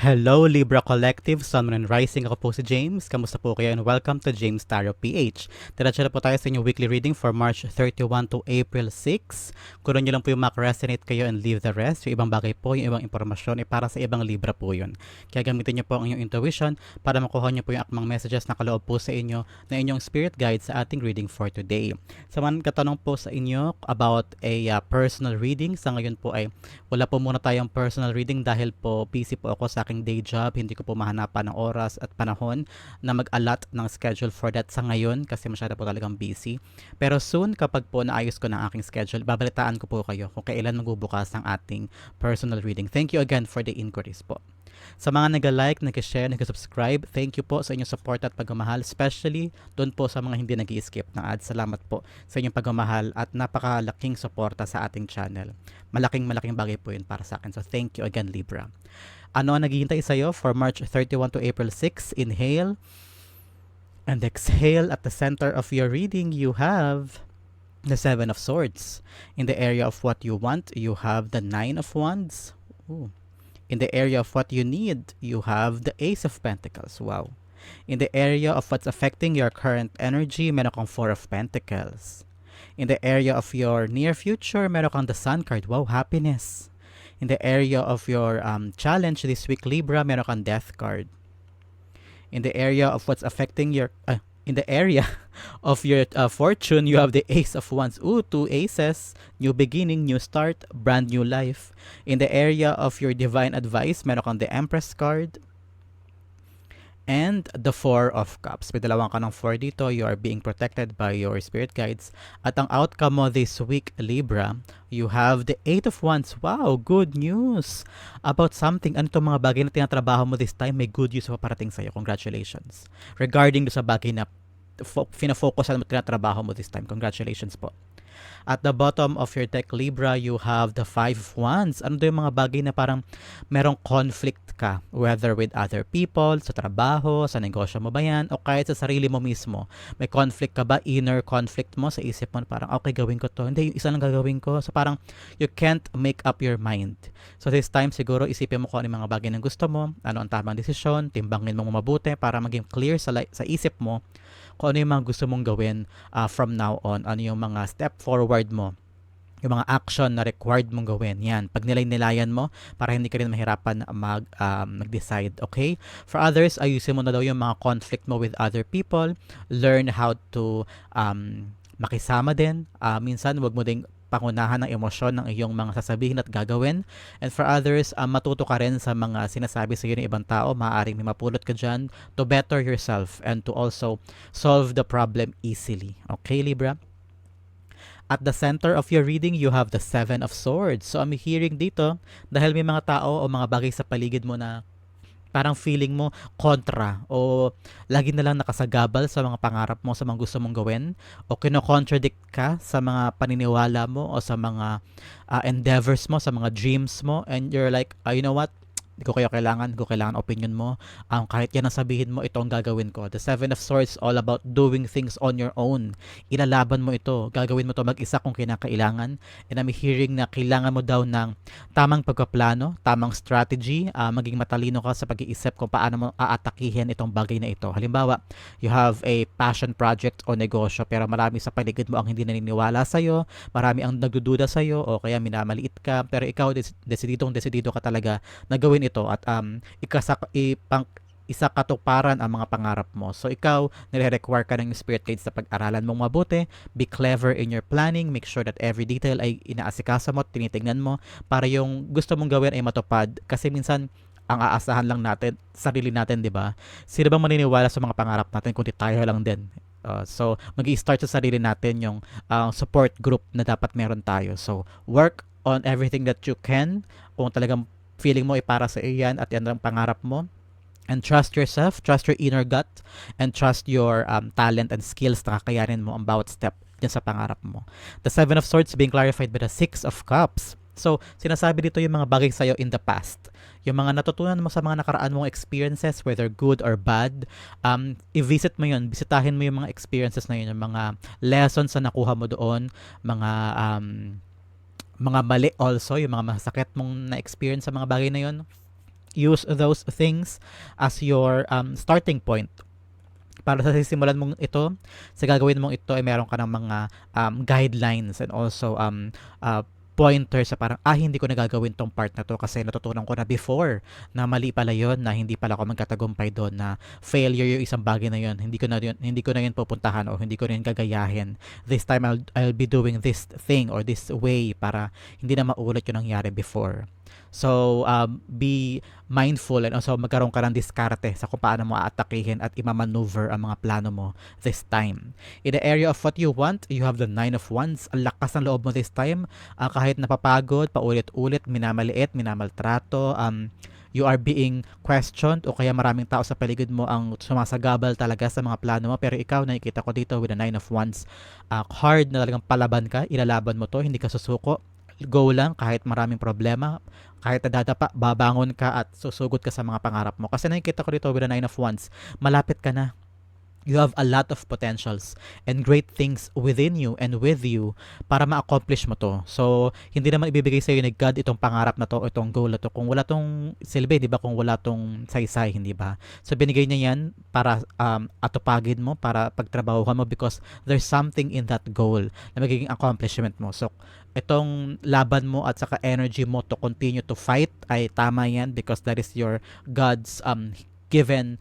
Hello Libra Collective, Sun Moon and Rising. Ako po si James. Kamusta po kayo and welcome to James Tarot PH. Diretso na po tayo sa inyong weekly reading for March 31 to April 6. Kunin nyo lang po yung mak-resonate kayo and leave the rest. Yung ibang bagay po, yung ibang impormasyon ay para sa ibang Libra po yun. Kaya gamitin nyo po ang inyong intuition para makuha nyo po yung akmang messages na kaloob po sa inyo na inyong spirit guide sa ating reading for today. Sa man katanong po sa inyo about a uh, personal reading, sa ngayon po ay wala po muna tayong personal reading dahil po busy po ako sa aking day job, hindi ko po mahanapan ng oras at panahon na mag-allot ng schedule for that sa ngayon kasi masyado po talagang busy. Pero soon, kapag po naayos ko ng aking schedule, babalitaan ko po kayo kung kailan magbubukas ang ating personal reading. Thank you again for the inquiries po. Sa mga nag-like, nag-share, nag-subscribe, thank you po sa inyong support at pagmamahal, especially doon po sa mga hindi nag skip ng ads. Salamat po sa inyong pagmamahal at napakalaking suporta sa ating channel. Malaking malaking bagay po yun para sa akin. So thank you again Libra. Ano ang naghihintay sa'yo for March 31 to April 6? Inhale and exhale at the center of your reading you have the Seven of Swords. In the area of what you want, you have the Nine of Wands. Ooh. In the area of what you need, you have the Ace of Pentacles. Wow. In the area of what's affecting your current energy, meron kang Four of Pentacles. In the area of your near future, meron kang the Sun card. Wow, happiness. In the area of your um, challenge this week, Libra, meron kang Death card. In the area of what's affecting your... Uh, in the area of your uh, fortune, you have the Ace of Wands. Ooh, two aces. New beginning, new start, brand new life. In the area of your divine advice, meron kang the Empress card and the Four of Cups. May dalawang ka ng four dito. You are being protected by your spirit guides. At ang outcome mo this week, Libra, you have the Eight of Wands. Wow, good news about something. Ano itong mga bagay na tinatrabaho mo this time? May good news pa parating sa'yo. Congratulations. Regarding sa bagay na fo- fina-focus mo tinatrabaho mo this time. Congratulations po. At the bottom of your deck Libra, you have the Five of Wands. Ano yung mga bagay na parang merong conflict ka, whether with other people, sa trabaho, sa negosyo mo ba yan, o kahit sa sarili mo mismo. May conflict ka ba? Inner conflict mo sa isip mo, parang okay, gawin ko to. Hindi, yung isa lang gagawin ko. So parang you can't make up your mind. So this time, siguro isipin mo kung ano yung mga bagay na gusto mo, ano ang tamang desisyon, timbangin mo mabuti para maging clear sa, sa isip mo kung ano yung mga gusto mong gawin uh, from now on, ano yung mga step forward mo yung mga action na required mong gawin. Yan, pag nilay-nilayan mo para hindi ka rin mahirapan mag, um, mag-decide, okay? For others, ayusin mo na daw yung mga conflict mo with other people. Learn how to um, makisama din. Uh, minsan, wag mo ding pangunahan ng emosyon ng iyong mga sasabihin at gagawin. And for others, um, matuto ka rin sa mga sinasabi sa iyo ng ibang tao. Maaaring may mapulot ka dyan to better yourself and to also solve the problem easily. Okay, Libra? At the center of your reading, you have the Seven of Swords. So, I'm hearing dito, dahil may mga tao o mga bagay sa paligid mo na parang feeling mo kontra o lagi na lang nakasagabal sa mga pangarap mo, sa mga gusto mong gawin o kino-contradict ka sa mga paniniwala mo o sa mga uh, endeavors mo, sa mga dreams mo and you're like, oh, you know what? Hindi ko kayo kailangan, hindi ko kailangan opinion mo. Um, kahit yan ang sabihin mo, ito ang gagawin ko. The Seven of Swords all about doing things on your own. Ilalaban mo ito. Gagawin mo to mag-isa kung kinakailangan. And I'm hearing na kailangan mo daw ng tamang pagpaplano, tamang strategy, uh, maging matalino ka sa pag-iisip kung paano mo aatakihin itong bagay na ito. Halimbawa, you have a passion project o negosyo pero marami sa paligid mo ang hindi naniniwala sa'yo, marami ang nagdududa sa'yo o kaya minamaliit ka pero ikaw des- desididong desidido ka talaga na gawin ito at um, ikasak, ipang, isa katuparan ang mga pangarap mo. So ikaw, nire-require ka ng spirit guides sa pag-aralan mong mabuti, be clever in your planning, make sure that every detail ay inaasikasa mo, tinitingnan mo para yung gusto mong gawin ay matupad kasi minsan ang aasahan lang natin, sarili natin, di ba? Sino bang maniniwala sa mga pangarap natin kundi tayo lang din? Uh, so, mag start sa sarili natin yung uh, support group na dapat meron tayo. So, work on everything that you can. Kung talagang feeling mo ay para sa iyo yan at yan ang pangarap mo. And trust yourself, trust your inner gut, and trust your um, talent and skills na kakayanin mo ang bawat step dyan sa pangarap mo. The Seven of Swords being clarified by the Six of Cups. So, sinasabi dito yung mga bagay sa'yo in the past. Yung mga natutunan mo sa mga nakaraan mong experiences, whether good or bad, um, i-visit mo yun, bisitahin mo yung mga experiences na yun, yung mga lessons na nakuha mo doon, mga um, mga mali also, yung mga masakit mong na-experience sa mga bagay na yon use those things as your um, starting point. Para sa sisimulan mong ito, sa gagawin mong ito ay meron ka ng mga um, guidelines and also um, uh, pointer sa parang, ah, hindi ko nagagawin tong part na to kasi natutunan ko na before na mali pala yon na hindi pala ako magkatagumpay doon na failure yung isang bagay na yon hindi ko na yun, hindi ko na yun pupuntahan o hindi ko na yun gagayahin. This time I'll, I'll be doing this thing or this way para hindi na maulit yung nangyari before So, um, be mindful and also magkaroon ka ng diskarte sa kung paano mo aatakihin at imamaneuver ang mga plano mo this time. In the area of what you want, you have the Nine of Wands. Ang lakas ng loob mo this time. Uh, kahit napapagod, paulit-ulit, minamaliit, minamaltrato, um, you are being questioned o kaya maraming tao sa paligid mo ang sumasagabal talaga sa mga plano mo pero ikaw nakikita ko dito with the nine of wands uh, hard na talagang palaban ka ilalaban mo to hindi ka susuko go lang kahit maraming problema kahit nadadapa, babangon ka at susugod ka sa mga pangarap mo. Kasi nakikita ko dito with the Nine of Wands, malapit ka na you have a lot of potentials and great things within you and with you para ma-accomplish mo to. So, hindi naman ibibigay sa iyo ni God itong pangarap na to, itong goal na to. Kung wala tong silbi, di ba? Kung wala tong saysay, hindi ba? So, binigay niya yan para um, atupagin mo, para pagtrabahuhan mo because there's something in that goal na magiging accomplishment mo. So, itong laban mo at saka energy mo to continue to fight ay tama yan because that is your God's um given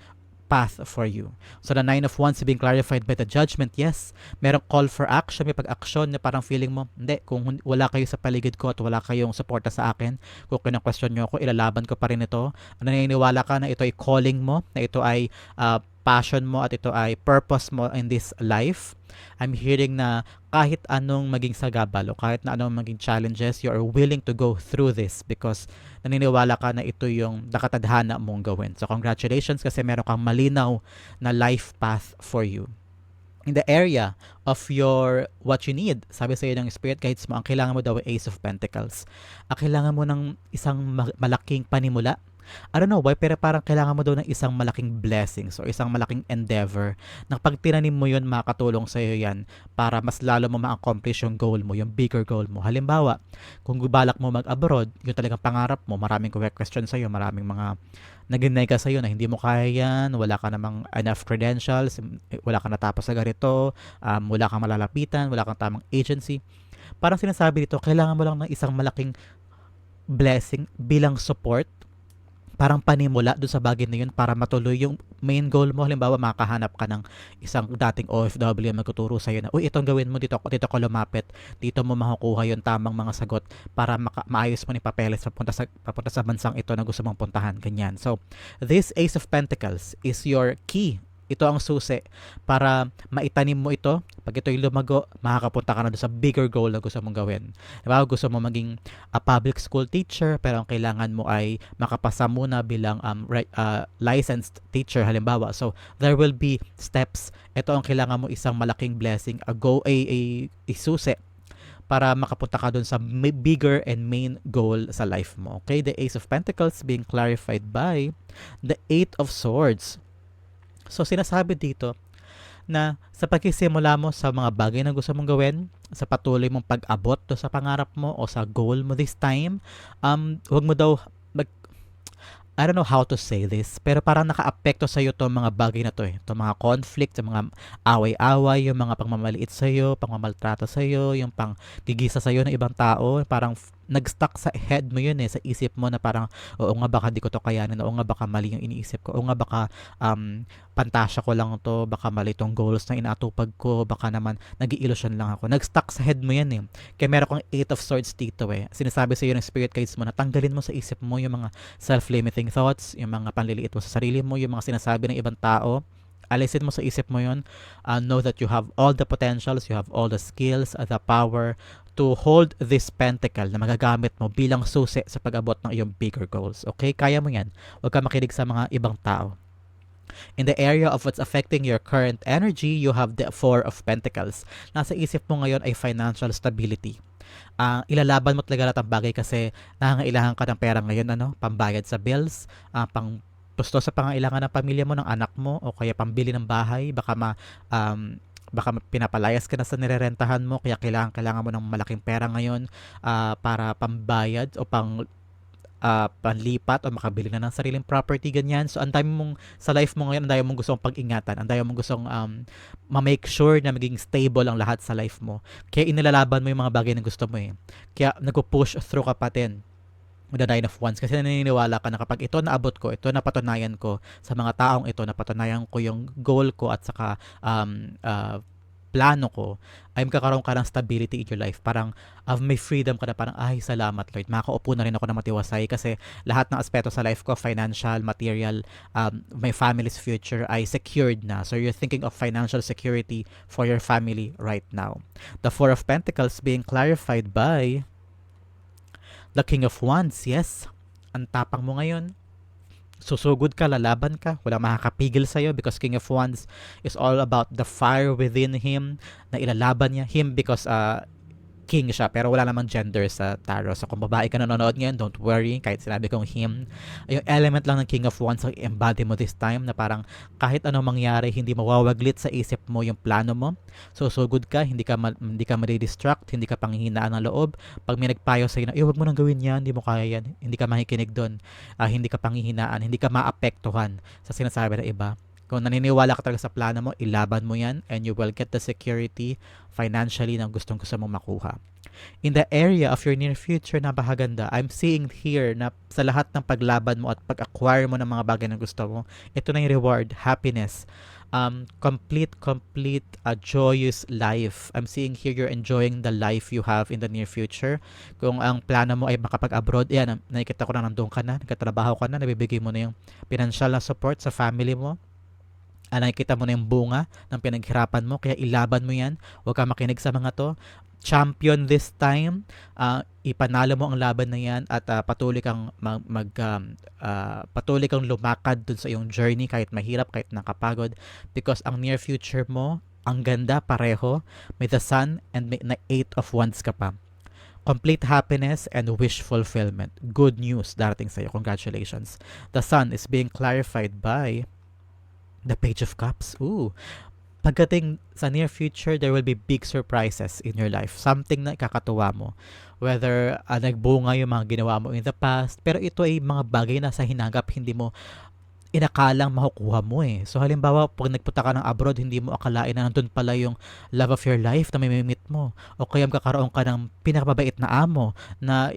path for you. So the Nine of Wands being clarified by the judgment, yes, merong call for action, may pag-action na parang feeling mo, hindi, kung wala kayo sa paligid ko at wala kayong suporta sa akin, kung kina-question nyo ako, ilalaban ko pa rin ito. Naniniwala ka na ito ay calling mo, na ito ay uh, passion mo at ito ay purpose mo in this life. I'm hearing na kahit anong maging sagabal o kahit na anong maging challenges, you are willing to go through this because naniniwala ka na ito yung nakatadhana mong gawin. So congratulations kasi meron kang malinaw na life path for you. In the area of your what you need, sabi sa iyo ng spirit guides mo, ang kailangan mo daw ay Ace of Pentacles. Ang kailangan mo ng isang malaking panimula I don't know why, pero parang kailangan mo daw ng isang malaking blessings o isang malaking endeavor na pag tinanim mo yun, makakatulong sa iyo yan para mas lalo mo ma-accomplish yung goal mo, yung bigger goal mo. Halimbawa, kung balak mo mag-abroad, yung talagang pangarap mo, maraming question sa iyo, maraming mga naginay ka sa iyo na hindi mo kaya yan, wala ka namang enough credentials, wala ka natapos sa ganito, um, wala kang malalapitan, wala kang tamang agency. Parang sinasabi dito, kailangan mo lang ng isang malaking blessing bilang support parang panimula doon sa bagay na yun para matuloy yung main goal mo. Halimbawa, makahanap ka ng isang dating OFW na magtuturo sa iyo na, uy, itong gawin mo dito, dito ko lumapit, dito mo makukuha yung tamang mga sagot para maka- maayos mo ni papeles papunta sa, papunta sa bansang ito na gusto mong puntahan. Ganyan. So, this Ace of Pentacles is your key ito ang susi para maitanim mo ito. Pag ito'y lumago, makakapunta ka na doon sa bigger goal na gusto mong gawin. Diba? Gusto mo maging a public school teacher, pero ang kailangan mo ay makapasa muna bilang um, uh, licensed teacher halimbawa. So, there will be steps. Ito ang kailangan mo isang malaking blessing, a go, a, a, a susi para makapunta ka doon sa bigger and main goal sa life mo. Okay, the Ace of Pentacles being clarified by the Eight of Swords. So sinasabi dito na sa pagkisimula mo sa mga bagay na gusto mong gawin, sa patuloy mong pag-abot do sa pangarap mo o sa goal mo this time, um, huwag mo daw mag, I don't know how to say this, pero parang naka-apekto sa iyo tong mga bagay na to eh. Itong mga conflict, yung mga away-away, yung mga pangmamaliit sa iyo, pangmamaltrato sa iyo, yung pang gigisa sa iyo ng ibang tao, parang nag-stuck sa head mo yun eh, sa isip mo na parang, oo nga baka di ko to kayanin, oo nga baka mali yung iniisip ko, oo nga baka um, pantasya ko lang to, baka mali tong goals na inatupag ko, baka naman nag illusion lang ako. Nag-stuck sa head mo yan eh. Kaya meron kang eight of swords dito eh. Sinasabi sa iyo ng spirit guides mo na tanggalin mo sa isip mo yung mga self-limiting thoughts, yung mga panliliit mo sa sarili mo, yung mga sinasabi ng ibang tao, alisin mo sa isip mo yun. Uh, know that you have all the potentials, you have all the skills, uh, the power to hold this pentacle na magagamit mo bilang susi sa pag-abot ng iyong bigger goals. Okay? Kaya mo yan. Huwag ka makinig sa mga ibang tao. In the area of what's affecting your current energy, you have the Four of Pentacles. Nasa isip mo ngayon ay financial stability. Uh, ilalaban mo talaga lahat ang bagay kasi nangangailangan ka ng pera ngayon, ano? Pambayad sa bills, uh, pang gusto sa pangailangan ng pamilya mo, ng anak mo, o kaya pambili ng bahay, baka ma, um, baka pinapalayas ka na sa nirerentahan mo kaya kailangan kailangan mo ng malaking pera ngayon uh, para pambayad o pang ah, panlipat o makabili na ng sariling property, ganyan. So, ang dami mong, sa life mo ngayon, ang dami mong gustong pag-ingatan, ang dami mong gustong um, ma-make sure na maging stable ang lahat sa life mo. Kaya inilalaban mo yung mga bagay na gusto mo eh. Kaya nagpo-push through ka pa din the nine of wands kasi naniniwala ka na kapag ito naabot ko, ito napatunayan ko sa mga taong ito, napatunayan ko yung goal ko at saka um, uh, plano ko, ay magkakaroon ka ng stability in your life. Parang of may freedom ka na parang, ay, salamat Lord. Makakaupo na rin ako ng matiwasay kasi lahat ng aspeto sa life ko, financial, material, um, my family's future ay secured na. So you're thinking of financial security for your family right now. The Four of Pentacles being clarified by the King of Wands. Yes, ang tapang mo ngayon susugod ka, lalaban ka, wala makakapigil sa'yo because King of Wands is all about the fire within him na ilalaban niya. Him because uh, king siya pero wala namang gender sa tarot. So kung babae ka nanonood ngayon, don't worry. Kahit sinabi kong him, yung element lang ng King of Wands ang embody mo this time na parang kahit anong mangyari, hindi mawawaglit sa isip mo yung plano mo. So so good ka, hindi ka ma- hindi ka madi-distract, hindi ka panghihinaan ng loob. Pag may nagpayo sa'yo na, eh, wag mo nang gawin yan, hindi mo kaya yan. Hindi ka makikinig doon. Uh, hindi ka panghihinaan, hindi ka maapektuhan sa sinasabi ng iba kung naniniwala ka talaga sa plano mo, ilaban mo yan and you will get the security financially na gustong gusto mong makuha. In the area of your near future na bahaganda, I'm seeing here na sa lahat ng paglaban mo at pag-acquire mo ng mga bagay na gusto mo, ito na yung reward, happiness, um, complete, complete, a joyous life. I'm seeing here you're enjoying the life you have in the near future. Kung ang plano mo ay makapag-abroad, yan, nakikita ko na nandun ka na, nagkatrabaho ka na, nabibigay mo na yung financial na support sa family mo, ah, nakikita mo na yung bunga ng pinaghirapan mo, kaya ilaban mo yan. Huwag ka makinig sa mga to. Champion this time, uh, ipanalo mo ang laban na yan at uh, patuloy kang mag, mag um, uh, patuloy kang lumakad dun sa iyong journey kahit mahirap, kahit nakapagod because ang near future mo, ang ganda pareho, may the sun and may na eight of wands ka pa complete happiness and wish fulfillment. Good news darating sa iyo. Congratulations. The sun is being clarified by The Page of Cups. Ooh. Pagdating sa near future, there will be big surprises in your life. Something na kakatuwa mo. Whether uh, nagbunga yung mga ginawa mo in the past, pero ito ay mga bagay na sa hinagap hindi mo inakalang makukuha mo eh. So halimbawa, pag nagpunta ka ng abroad, hindi mo akalain na nandun pala yung love of your life na may meet mo. O kaya magkakaroon ka ng pinakamabait na amo na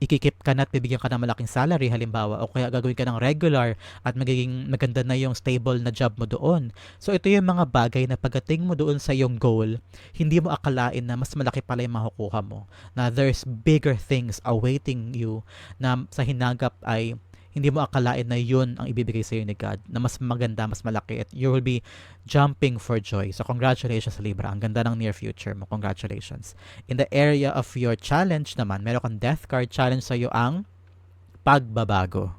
ikikip ka na at bibigyan ka ng malaking salary halimbawa. O kaya gagawin ka ng regular at magiging maganda na yung stable na job mo doon. So ito yung mga bagay na pagdating mo doon sa iyong goal, hindi mo akalain na mas malaki pala yung makukuha mo. Na there's bigger things awaiting you na sa hinagap ay hindi mo akalain na yun ang ibibigay sa iyo ni God, na mas maganda, mas malaki, at you will be jumping for joy. So, congratulations, Libra. Ang ganda ng near future mo. Congratulations. In the area of your challenge naman, meron kang death card challenge sa iyo ang pagbabago.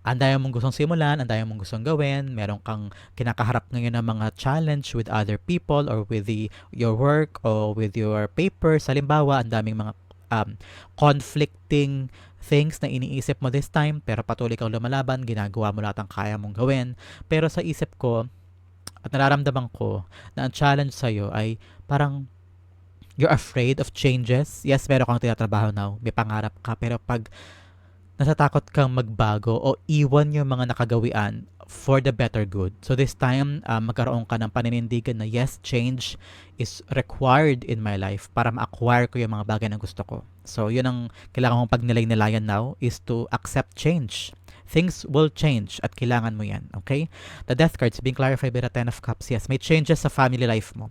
Ang dami mong gustong simulan, ang dami mong gustong gawin, meron kang kinakaharap ngayon ng mga challenge with other people or with the, your work or with your papers. Halimbawa, ang daming mga um, conflicting things na iniisip mo this time pero patuloy kang lumalaban, ginagawa mo lahat ang kaya mong gawin. Pero sa isip ko at nararamdaman ko na ang challenge sa'yo ay parang you're afraid of changes. Yes, meron kang tinatrabaho now, may pangarap ka, pero pag natatakot kang magbago o iwan yung mga nakagawian for the better good. So this time, uh, magkaroon ka ng paninindigan na yes, change is required in my life para ma-acquire ko yung mga bagay na gusto ko. So yun ang kailangan mong pagnilay-nilayan now is to accept change. Things will change at kailangan mo yan. Okay? The death cards being clarified by the Ten of Cups. Yes, may changes sa family life mo.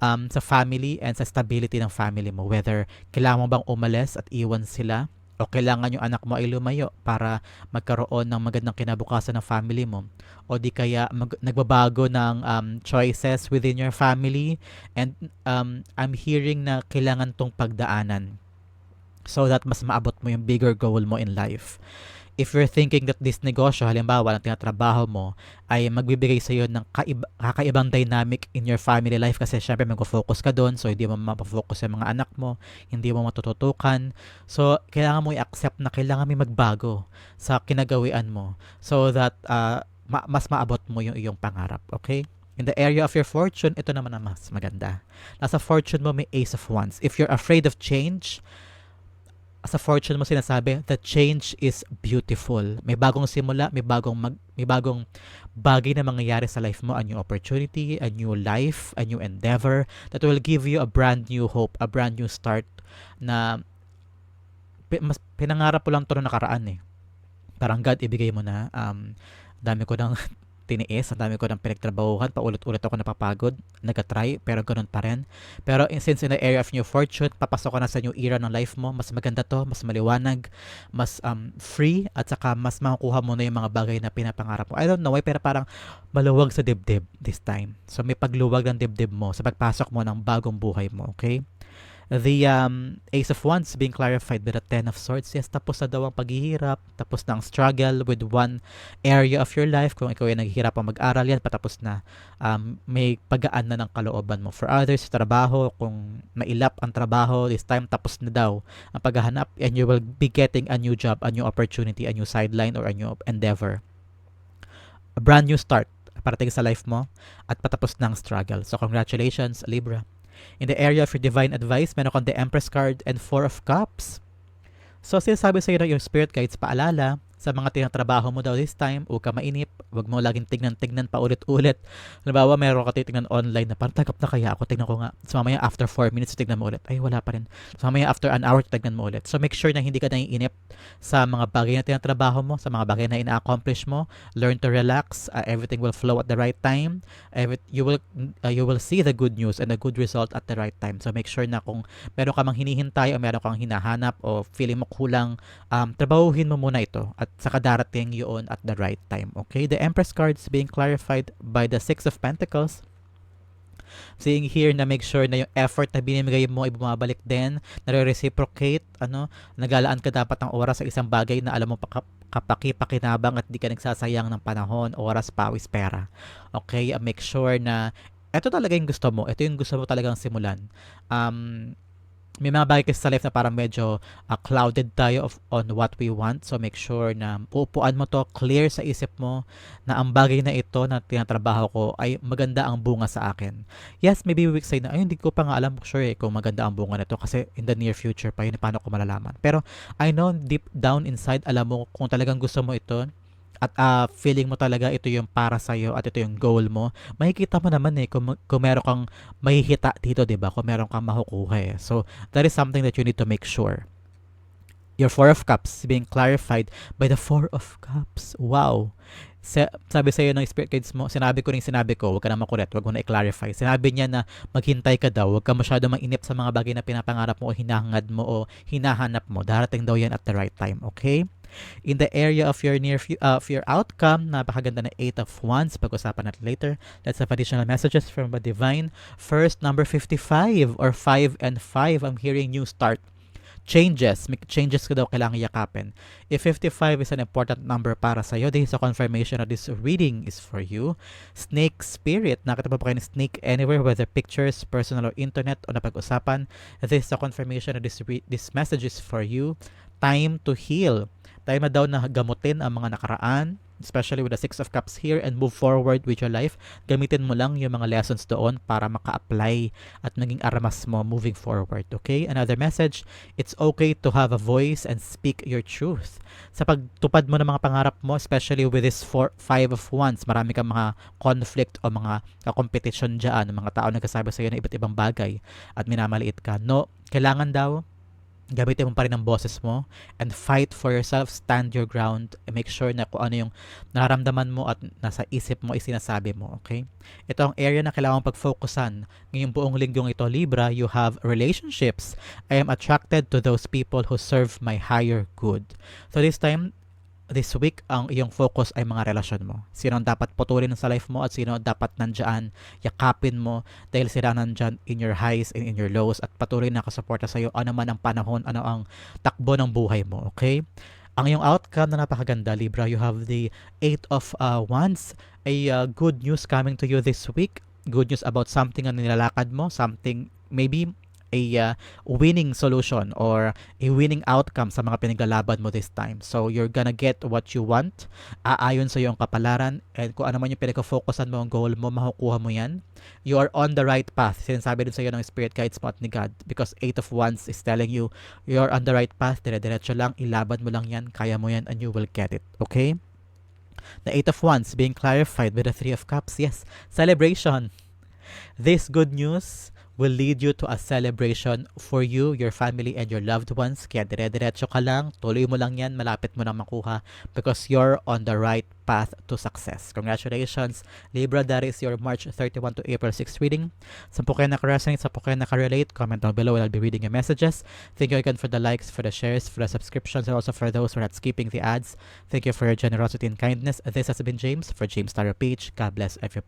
Um, sa family and sa stability ng family mo. Whether kailangan mo bang umalis at iwan sila o kailangan yung anak mo ay lumayo para magkaroon ng magandang kinabukasan ng family mo. O di kaya mag- nagbabago ng um, choices within your family. And um, I'm hearing na kailangan tong pagdaanan. So that mas maabot mo yung bigger goal mo in life if you're thinking that this negosyo, halimbawa, ng tinatrabaho mo, ay magbibigay sa iyo ng kaiba, kakaibang dynamic in your family life kasi syempre mag-focus ka doon, so hindi mo mapafocus sa mga anak mo, hindi mo matututukan. So, kailangan mo i-accept na kailangan may magbago sa kinagawian mo so that uh, ma- mas maabot mo yung iyong pangarap, okay? In the area of your fortune, ito naman ang mas maganda. Nasa fortune mo may Ace of Wands. If you're afraid of change, sa fortune mo sinasabi, the change is beautiful. May bagong simula, may bagong mag, may bagong bagay na mangyayari sa life mo, a new opportunity, a new life, a new endeavor that will give you a brand new hope, a brand new start na mas pinangarap ko lang to na nakaraan eh. Parang God ibigay mo na um dami ko nang tiniis, ang dami ko ng pinagtrabahuhan, paulit-ulit ako napapagod, nagka-try, pero ganun pa rin. Pero in, since in the area of new fortune, papasok ka na sa new era ng life mo, mas maganda to, mas maliwanag, mas um, free, at saka mas makukuha mo na yung mga bagay na pinapangarap mo. I don't know why, pero parang maluwag sa dibdib this time. So may pagluwag ng dibdib mo sa pagpasok mo ng bagong buhay mo, okay? The um, Ace of Wands being clarified by the Ten of Swords. Yes, tapos na daw ang paghihirap, tapos na ang struggle with one area of your life. Kung ikaw ay naghihirap ang mag-aral yan, patapos na um, may pagaan na ng kalooban mo. For others, trabaho, kung mailap ang trabaho, this time tapos na daw ang paghahanap and you will be getting a new job, a new opportunity, a new sideline, or a new endeavor. A brand new start parating sa life mo at patapos ng struggle. So congratulations, Libra. In the area of your divine advice, meron kang the Empress card and Four of Cups. So, sinasabi sa iyo ng yung spirit guides paalala sa mga tinatrabaho mo daw this time, huwag ka mainip, huwag mo laging tignan-tignan pa ulit-ulit. Halimbawa, meron ka titignan online na parang tagap na kaya ako, tignan ko nga. So, mamaya after 4 minutes, tignan mo ulit. Ay, wala pa rin. So, mamaya after an hour, tignan mo ulit. So, make sure na hindi ka naiinip sa mga bagay na tinatrabaho mo, sa mga bagay na ina-accomplish mo. Learn to relax. Uh, everything will flow at the right time. Every, you will uh, you will see the good news and the good result at the right time. So, make sure na kung meron ka mang hinihintay o meron kang hinahanap o feeling mo kulang, um, trabahuhin mo muna ito at saka darating yun at the right time. Okay? The Empress cards being clarified by the Six of Pentacles. Seeing here na make sure na yung effort na binibigay mo ay bumabalik din, nare-reciprocate, ano, nagalaan ka dapat ng oras sa isang bagay na alam mo pa kapaki-pakinabang at di ka nagsasayang ng panahon, oras, pawis, pera. Okay? Make sure na ito talaga yung gusto mo. Ito yung gusto mo talagang simulan. Um, may mga bagay kasi sa life na parang medyo uh, clouded tayo of, on what we want. So make sure na uupuan mo to, clear sa isip mo na ang bagay na ito na tinatrabaho ko ay maganda ang bunga sa akin. Yes, maybe we say na, ay hindi ko pa nga alam sure eh, kung maganda ang bunga nito kasi in the near future pa yun, paano ko malalaman. Pero I know deep down inside, alam mo kung talagang gusto mo ito, at uh, feeling mo talaga ito yung para sa iyo at ito yung goal mo, makikita mo naman eh kung, kung meron kang mahihita dito, 'di ba? Kung meron kang makukuha eh. So, that is something that you need to make sure. Your Four of Cups being clarified by the Four of Cups. Wow. Sa, sabi sa iyo ng spirit guides mo, sinabi ko rin sinabi ko, huwag ka na makulit, huwag mo na i-clarify. Sinabi niya na maghintay ka daw, huwag ka masyado mainip sa mga bagay na pinapangarap mo o hinahangad mo o hinahanap mo. Darating daw yan at the right time, okay? In the area of your near uh, of your outcome, napakaganda na 8 of Wands. Pag-usapan natin later. Let's have additional messages from the Divine. First, number 55 or 5 and 5. I'm hearing new start changes. May changes ka daw kailangan yakapin. If 55 is an important number para sa iyo, this is a confirmation that this reading is for you. Snake Spirit. Nakita ba kayo snake anywhere, whether pictures, personal or internet, o napag-usapan? This is a confirmation that this, this message is for you. Time to heal. Time na daw na gamutin ang mga nakaraan, especially with the Six of Cups here and move forward with your life. Gamitin mo lang yung mga lessons doon para maka-apply at maging aramas mo moving forward. Okay? Another message, it's okay to have a voice and speak your truth. Sa pagtupad mo ng mga pangarap mo, especially with this four, five of wands, marami kang mga conflict o mga competition dyan, mga tao nagkasabi sa iyo ng iba't ibang bagay at minamaliit ka. No, kailangan daw gamitin mo pa rin ang boses mo and fight for yourself, stand your ground, and make sure na kung ano yung nararamdaman mo at nasa isip mo isinasabi mo, okay? Ito ang area na kailangan pag-focusan. Ngayong buong linggong ito, Libra, you have relationships. I am attracted to those people who serve my higher good. So this time, this week, ang iyong focus ay mga relasyon mo. Sino ang dapat putulin sa life mo at sino ang dapat nandyan, yakapin mo dahil sila nandyan in your highs and in your lows at patuloy na nakasuporta sa iyo ano man ang panahon, ano ang takbo ng buhay mo. Okay? Ang iyong outcome na napakaganda, Libra, you have the Eight of uh, Wands, a uh, good news coming to you this week. Good news about something na nilalakad mo, something maybe a uh, winning solution or a winning outcome sa mga pinaglalaban mo this time. So you're gonna get what you want, aayon sa iyong kapalaran, and kung ano man yung pinag-focusan mo ang goal mo, makukuha mo yan. You are on the right path. Sinasabi din sa iyo ng Spirit Guides mo at ni God because Eight of Wands is telling you you're on the right path, dire-diretso lang, ilaban mo lang yan, kaya mo yan, and you will get it. Okay? The Eight of Wands being clarified with the Three of Cups. Yes, celebration. This good news will lead you to a celebration for you, your family, and your loved ones. Kaya dire-diretso ka lang, tuloy mo lang yan, malapit mo na makuha because you're on the right path to success. Congratulations, Libra. That is your March 31 to April 6 reading. Sa po kayo naka-resonate, sa po kayo comment down below and I'll be reading your messages. Thank you again for the likes, for the shares, for the subscriptions, and also for those who are not skipping the ads. Thank you for your generosity and kindness. This has been James for James Tarot Page. God bless everyone.